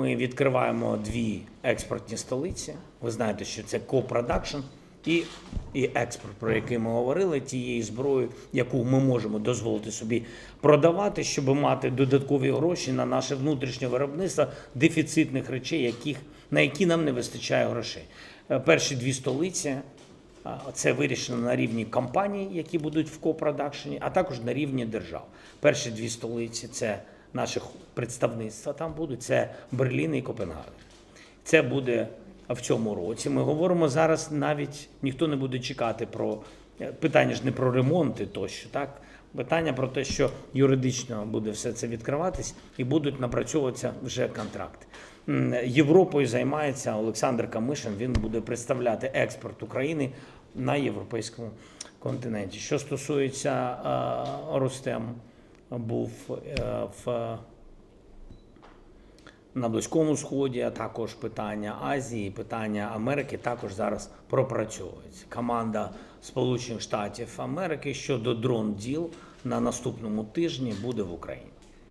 Ми відкриваємо дві експортні столиці. Ви знаєте, що це копродакшн і, і експорт, про який ми говорили, тієї зброї, яку ми можемо дозволити собі продавати, щоб мати додаткові гроші на наше внутрішнє виробництво дефіцитних речей, яких, на які нам не вистачає грошей. Е, Перші дві столиці Це вирішено на рівні компаній, які будуть в копродакшені, а також на рівні держав. Перші дві столиці це наших представництва там будуть, це Берлін і Копенгаген. Це буде в цьому році. Ми говоримо зараз навіть ніхто не буде чекати про е, питання ж не про ремонти тощо, так? Питання про те, що юридично буде все це відкриватись і будуть напрацьовуватися вже контракти. Європою займається Олександр Камишин. Він буде представляти експорт України на європейському континенті. Що стосується е, Рустем, був е, в на Близькому Сході, а також питання Азії, питання Америки також зараз пропрацьовується. Команда Сполучених Штатів Америки щодо дрон діл на наступному тижні буде в Україні.